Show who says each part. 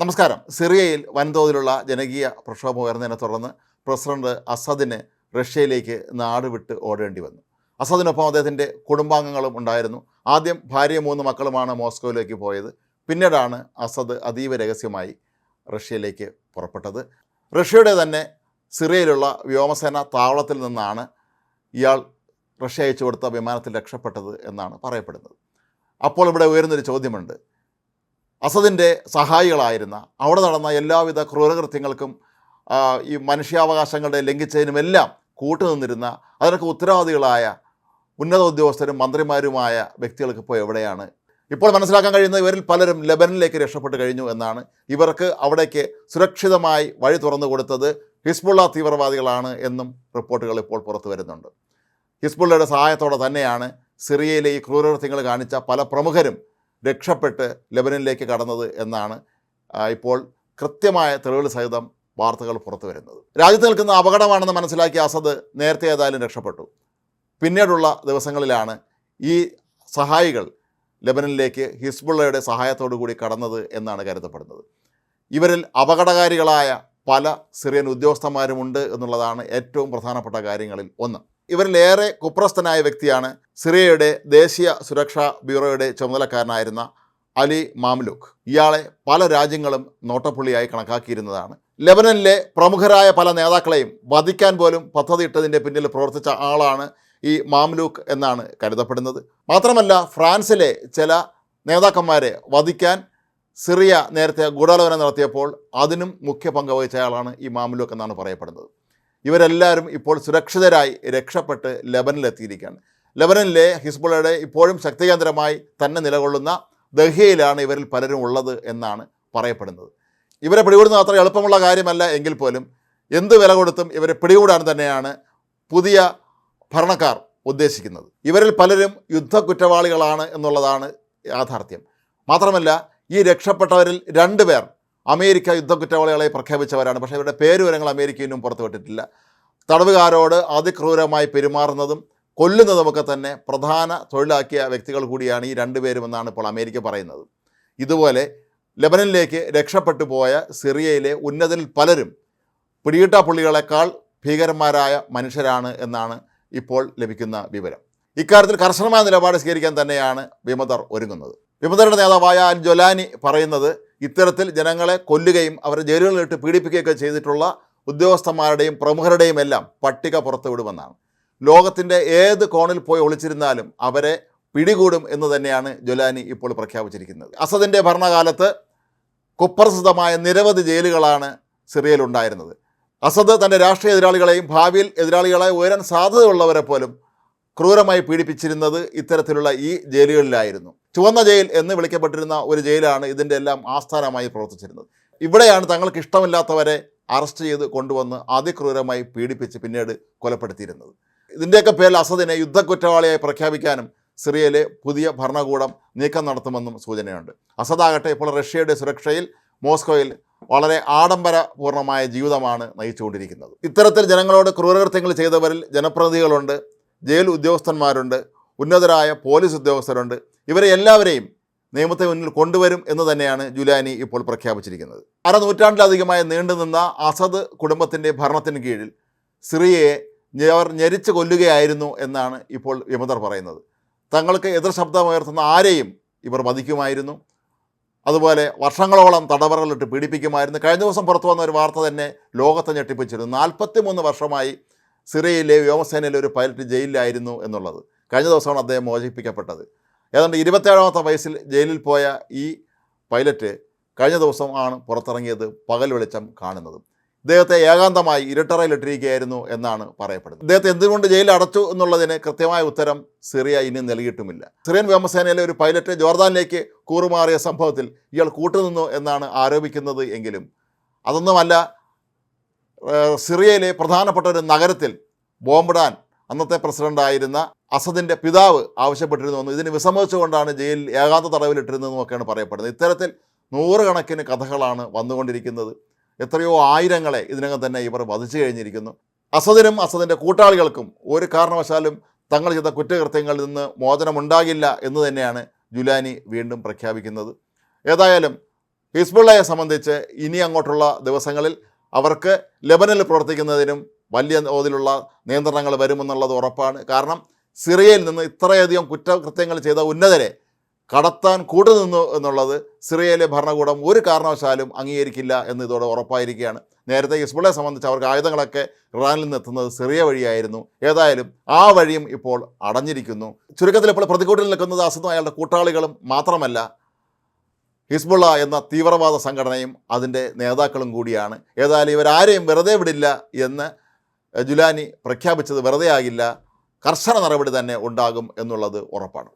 Speaker 1: നമസ്കാരം. സിറിയയിൽ വൻതോതിലുള്ള ജനകീയ പ്രക്ഷോഭം ഉയർന്നതിനെ തുടർന്ന് പ്രസിഡന്റ് അസദിന് റഷ്യയിലേക്ക് നാട് വിട്ട് ഓടേണ്ടി വന്നു. അസദിനൊപ്പം അദ്ദേഹത്തിന്റെ കുടുംബാംഗങ്ങളും ഉണ്ടായിരുന്നു. ആദ്യം ഭാര്യയും മൂന്ന് മക്കളുമാണ് മോസ്കോയിലേക്ക് പോയത്. പിന്നീടാണ് അസദ് അതീവ രഹസ്യമായി റഷ്യയിലേക്ക് പുറപ്പെട്ടത്. റഷ്യയുടെ തന്നെ സിറിയയിലുള്ള വ്യോമസേന താവളത്തിൽ നിന്നാണ് ഇയാൾ റഷ്യ അയച്ചു കൊടുത്ത വിമാനത്തിൽ രക്ഷപ്പെട്ടത് എന്നാണ് പറയപ്പെടുന്നത്. അപ്പോൾ ഇവിടെ ഉയരുന്നൊരു ചോദ്യമുണ്ട്. അസദിന്റെ സഹായികളായിരുന്ന അവിടെ നടന്ന എല്ലാവിധ ക്രൂരകൃത്യങ്ങൾക്കും ഈ മനുഷ്യാവകാശങ്ങളുടെ ലംഘിച്ചതിനുമെല്ലാം കൂട്ടുനിന്നിരുന്ന അതിനൊക്കെ ഉത്തരവാദികളായ ഉന്നത ഉദ്യോഗസ്ഥരും മന്ത്രിമാരുമായ വ്യക്തികൾക്ക് ഇപ്പോൾ എവിടെയാണ്? ഇപ്പോൾ മനസ്സിലാക്കാൻ കഴിയുന്ന ഇവരിൽ പലരും ലെബനിലേക്ക് രക്ഷപ്പെട്ട് കഴിഞ്ഞു എന്നാണ്. ഇവർക്ക് അവിടേക്ക് സുരക്ഷിതമായി വഴി തുറന്നു കൊടുത്തത് ഹിസ്ബുള്ള തീവ്രവാദികളാണ് എന്നും റിപ്പോർട്ടുകൾ ഇപ്പോൾ പുറത്തു വരുന്നുണ്ട്. ഹിസ്ബുള്ളയുടെ സഹായത്തോടെ തന്നെയാണ് സിറിയയിലെ ഈ ക്രൂരകൃത്യങ്ങൾ കാണിച്ച പല പ്രമുഖരും രക്ഷപ്പെട്ട് ലെബനനിലേക്ക് കടന്നത് എന്നാണ് ഇപ്പോൾ കൃത്യമായ തെളിവുകൾ സഹിതം വാർത്തകൾ പുറത്തു വരുന്നത്. രാജ്യത്ത് നിൽക്കുന്ന അപകടമാണെന്ന് മനസ്സിലാക്കി അസദ് നേരത്തെ ഏതായാലും രക്ഷപ്പെട്ടു. പിന്നീടുള്ള ദിവസങ്ങളിലാണ് ഈ സഹായികൾ ലെബനനിലേക്ക് ഹിസ്ബുള്ളയുടെ സഹായത്തോടു കൂടി കടന്നത് എന്നാണ് കരുതപ്പെടുന്നത്. ഇവരിൽ അപകടകാരികളായ പല സിറിയൻ ഉദ്യോഗസ്ഥന്മാരുമുണ്ട് എന്നുള്ളതാണ് ഏറ്റവും പ്രധാനപ്പെട്ട കാര്യങ്ങളിൽ ഒന്ന്. ഇവരിലേറെ കുപ്രസ്ഥനായ വ്യക്തിയാണ് സിറിയയുടെ ദേശീയ സുരക്ഷാ ബ്യൂറോയുടെ ചുമതലക്കാരനായിരുന്ന അലി മാംലുക്ക് ഇയാളെ പല രാജ്യങ്ങളും നോട്ടപ്പുള്ളിയായി കണക്കാക്കിയിരുന്നതാണ്. ലെബനനിലെ പ്രമുഖരായ പല നേതാക്കളെയും വധിക്കാൻ പോലും പദ്ധതിയിട്ടതിന്റെ പിന്നിൽ പ്രവർത്തിച്ച ആളാണ് ഈ മാംലൂക്ക് എന്നാണ് കരുതപ്പെടുന്നത്. മാത്രമല്ല ഫ്രാൻസിലെ ചില നേതാക്കന്മാരെ വധിക്കാൻ സിറിയ നേരത്തെ ഗൂഢാലോചന നടത്തിയപ്പോൾ അതിനും മുഖ്യ പങ്ക് വഹിച്ച ആളാണ് ഈ മാംലൂക്ക് എന്നാണ് പറയപ്പെടുന്നത്. ഇവരെല്ലാവരും ഇപ്പോൾ സുരക്ഷിതരായി രക്ഷപ്പെട്ട് ലെബനിലെത്തിയിരിക്കുകയാണ് ലെബനനിലെ ഹിസ്ബുള്ളയുടെ ഇപ്പോഴും ശക്തികേന്ദ്രമായി തന്നെ നിലകൊള്ളുന്ന ദഹിയയിലാണ് ഇവരിൽ പലരും ഉള്ളത് എന്നാണ് പറയപ്പെടുന്നത്. ഇവരെ പിടികൂടുന്നത് അത്ര എളുപ്പമുള്ള കാര്യമല്ല എങ്കിൽ പോലും എന്ത് വില കൊടുത്തും ഇവരെ പിടികൂടാൻ തന്നെയാണ് പുതിയ ഭരണക്കാർ ഉദ്ദേശിക്കുന്നത്. ഇവരിൽ പലരും യുദ്ധ കുറ്റവാളികളാണ് എന്നുള്ളതാണ് യാഥാർത്ഥ്യം. മാത്രമല്ല ഈ രക്ഷപ്പെട്ടവരിൽ രണ്ട് പേർ അമേരിക്ക യുദ്ധ കുറ്റവാളികളെ പ്രഖ്യാപിച്ചവരാണ്. പക്ഷേ ഇവരുടെ പേരുവിവരങ്ങൾ അമേരിക്ക പുറത്തുവിട്ടിട്ടില്ല. തടവുകാരോട് അതിക്രൂരമായി പെരുമാറുന്നതും കൊല്ലുന്നതുമൊക്കെ തന്നെ പ്രധാന തൊഴിലാക്കിയ വ്യക്തികൾ കൂടിയാണ് ഈ രണ്ടുപേരുമെന്നാണ് ഇപ്പോൾ അമേരിക്ക പറയുന്നത്. ഇതുപോലെ ലെബനനിലേക്ക് രക്ഷപ്പെട്ടു പോയ സിറിയയിലെ ഉന്നതരിൽ പലരും പിടികിട്ട പുള്ളികളെക്കാൾ ഭീകരന്മാരായ മനുഷ്യരാണ് എന്നാണ് ഇപ്പോൾ ലഭിക്കുന്ന വിവരം. ഇക്കാര്യത്തിൽ കർശനമായ നിലപാട് സ്വീകരിക്കാൻ തന്നെയാണ് വിമതർ ഒരുങ്ങുന്നത്. വിമതരുടെ നേതാവായ അൽ ജൊലാനി പറയുന്നത് ഇത്തരത്തിൽ ജനങ്ങളെ കൊല്ലുകയും അവരെ ജയിലുകളിലിട്ട് പീഡിപ്പിക്കുകയൊക്കെ ചെയ്തിട്ടുള്ള ഉദ്യോഗസ്ഥന്മാരുടെയും പ്രമുഖരുടെയും എല്ലാം പട്ടിക പുറത്തുവിടുമെന്നാണ്. ലോകത്തിന്റെ ഏത് കോണിൽ പോയി ഒളിച്ചിരുന്നാലും അവരെ പിടികൂടും എന്ന് തന്നെയാണ് ജൊലാനി ഇപ്പോൾ പ്രഖ്യാപിച്ചിരിക്കുന്നത്. അസദിന്റെ ഭരണകാലത്ത് കുപ്രസിദ്ധമായ നിരവധി ജയിലുകളാണ് സിറിയയിലുണ്ടായിരുന്നത്. അസദ് തന്റെ രാഷ്ട്രീയ എതിരാളികളെയും ഭാവിയിൽ എതിരാളികളെ ഉയരാൻ സാധ്യതയുള്ളവരെ പോലും ക്രൂരമായി പീഡിപ്പിച്ചിരുന്നത് ഇത്തരത്തിലുള്ള ഈ ജയിലുകളിലായിരുന്നു. ചുവന്ന ജയിൽ എന്ന് വിളിക്കപ്പെട്ടിരുന്ന ഒരു ജയിലാണ് ഇതിന്റെ എല്ലാം ആസ്ഥാനമായി പ്രവർത്തിച്ചിരുന്നത്. ഇവിടെയാണ് തങ്ങൾക്ക് ഇഷ്ടമില്ലാത്തവരെ അറസ്റ്റ് ചെയ്ത് കൊണ്ടുവന്ന് അതിക്രൂരമായി പീഡിപ്പിച്ച് പിന്നീട് കൊലപ്പെടുത്തിയിരുന്നത്. ഇതിന്റെയൊക്കെ പേരിൽ അസദിനെ യുദ്ധക്കുറ്റവാളിയായി പ്രഖ്യാപിക്കാനും സിറിയയിലെ പുതിയ ഭരണകൂടം നീക്കം നടത്തുമെന്നും സൂചനയുണ്ട്. അസദാകട്ടെ ഇപ്പോൾ റഷ്യയുടെ സുരക്ഷയിൽ മോസ്കോയിൽ വളരെ ആഡംബരപൂർണമായ ജീവിതമാണ് നയിച്ചുകൊണ്ടിരിക്കുന്നത്. ഇത്തരത്തിൽ ജനങ്ങളോട് ക്രൂരകൃത്യങ്ങൾ ചെയ്തവരിൽ ജനപ്രതിനിധികളുണ്ട് ജയിൽ ഉദ്യോഗസ്ഥന്മാരുണ്ട് ഉന്നതരായ പോലീസ് ഉദ്യോഗസ്ഥരുണ്ട്. ഇവരെ എല്ലാവരെയും നിയമത്തെ മുന്നിൽ കൊണ്ടുവരും എന്ന് തന്നെയാണ് ജുലാനി ഇപ്പോൾ പ്രഖ്യാപിച്ചിരിക്കുന്നത്. അര നൂറ്റാണ്ടിലധികമായി നീണ്ടുനിന്ന അസദ് കുടുംബത്തിന്റെ ഭരണത്തിന് കീഴിൽ സിറിയയെ അവർ ഞെരിച്ച് കൊല്ലുകയായിരുന്നു എന്നാണ് ഇപ്പോൾ വിമതർ പറയുന്നത്. തങ്ങൾക്ക് എതിർ ശബ്ദമുയർത്തുന്ന ആരെയും ഇവർ വധിക്കുമായിരുന്നു. അതുപോലെ വർഷങ്ങളോളം തടവറകളിട്ട് പീഡിപ്പിക്കുമായിരുന്നു. കഴിഞ്ഞ ദിവസം പുറത്തു വന്ന ഒരു വാർത്ത തന്നെ ലോകത്തെ ഞെട്ടിപ്പിച്ചിരുന്നു. നാൽപ്പത്തി മൂന്ന് വർഷമായി സിറിയയിലെ വ്യോമസേനയിലെ ഒരു പൈലറ്റ് ജയിലിലായിരുന്നു എന്നുള്ളത്. കഴിഞ്ഞ ദിവസമാണ് അദ്ദേഹം മോചിപ്പിക്കപ്പെട്ടത്. ഏതാണ്ട് ഇരുപത്തേഴാമത്തെ വയസ്സിൽ ജയിലിൽ പോയ ഈ പൈലറ്റ് കഴിഞ്ഞ ദിവസം ആണ് പുറത്തിറങ്ങിയത് പകൽ വെളിച്ചം കാണുന്നത്. ഇദ്ദേഹത്തെ ഏകാന്തമായി ഇരട്ടറയിലിട്ടിരിക്കുകയായിരുന്നു എന്നാണ് പറയപ്പെടുന്നത്. ഇദ്ദേഹത്തെ എന്തുകൊണ്ട് ജയിലിൽ അടച്ചു എന്നുള്ളതിന് കൃത്യമായ ഉത്തരം സിറിയ ഇനി നൽകിയിട്ടുമില്ല. സിറിയൻ വ്യോമസേനയിലെ ഒരു പൈലറ്റ് ജോർദാനിലേക്ക് കൂറുമാറിയ സംഭവത്തിൽ ഇയാൾ കൂട്ടുനിന്നു എന്നാണ് ആരോപിക്കുന്നത് എങ്കിലും അതൊന്നുമല്ല സിറിയയിലെ പ്രധാനപ്പെട്ട ഒരു നഗരത്തിൽ ബോംബിടാൻ അന്നത്തെ പ്രസിഡന്റായിരുന്ന അസദിന്റെ പിതാവ് ആവശ്യപ്പെട്ടിരുന്നു ഇതിന് വിസമ്മതിച്ചുകൊണ്ടാണ് ജയിലിൽ ഏകാന്ത തടവിലിട്ടിരുന്നതെന്നൊക്കെയാണ് പറയപ്പെടുന്നത്. ഇത്തരത്തിൽ നൂറുകണക്കിന് കഥകളാണ് വന്നുകൊണ്ടിരിക്കുന്നത്. എത്രയോ ആയിരങ്ങളെ ഇതിനകം തന്നെ ഇവർ വധിച്ചു കഴിഞ്ഞിരിക്കുന്നു. അസദിനും അസദിന്റെ കൂട്ടാളികൾക്കും ഒരു കാരണവശാലും തങ്ങൾ ചെയ്ത കുറ്റകൃത്യങ്ങളിൽ നിന്ന് മോചനമുണ്ടാകില്ല എന്ന് തന്നെയാണ് ജുലാനി വീണ്ടും പ്രഖ്യാപിക്കുന്നത്. ഏതായാലും ഹിസ്ബുള്ളയെ സംബന്ധിച്ച് ഇനി അങ്ങോട്ടുള്ള ദിവസങ്ങളിൽ അവർക്ക് ലെബനനിൽ പ്രവർത്തിക്കുന്നതിനും വലിയ തോതിലുള്ള നിയന്ത്രണങ്ങൾ വരുമെന്നുള്ളത് ഉറപ്പാണ്. കാരണം സിറിയയിൽ നിന്ന് ഇത്രയധികം കുറ്റകൃത്യങ്ങൾ ചെയ്ത ഉന്നതരെ കടത്താൻ കൂട്ടുനിന്നു എന്നുള്ളത് സിറിയയിലെ ഭരണകൂടം ഒരു കാരണവശാലും അംഗീകരിക്കില്ല എന്ന് ഇതോടെ ഉറപ്പായിരിക്കുകയാണ്. നേരത്തെ ഹിസ്ബുള്ളയെ സംബന്ധിച്ച് അവർക്ക് ആയുധങ്ങളൊക്കെ ഇറാനിൽ നിന്ന് എത്തുന്നത് സിറിയ വഴിയായിരുന്നു. ഏതായാലും ആ വഴിയും ഇപ്പോൾ അടഞ്ഞിരിക്കുന്നു. ചുരുക്കത്തിൽ ഇപ്പോൾ പ്രതികൂട്ടിൽ നിൽക്കുന്നത് അസദും അയാളുടെ കൂട്ടാളികളും മാത്രമല്ല ഹിസ്ബുള്ള എന്ന തീവ്രവാദ സംഘടനയും അതിന്റെ നേതാക്കളും കൂടിയാണ്. ഏതായാലും ഇവരാരെയും വെറുതെ വിടില്ല എന്ന് ജുലാനി പ്രഖ്യാപിച്ചത് വെറുതെ ആകില്ല കർശന നടപടി തന്നെ ഉണ്ടാകും എന്നുള്ളത് ഉറപ്പാണ്.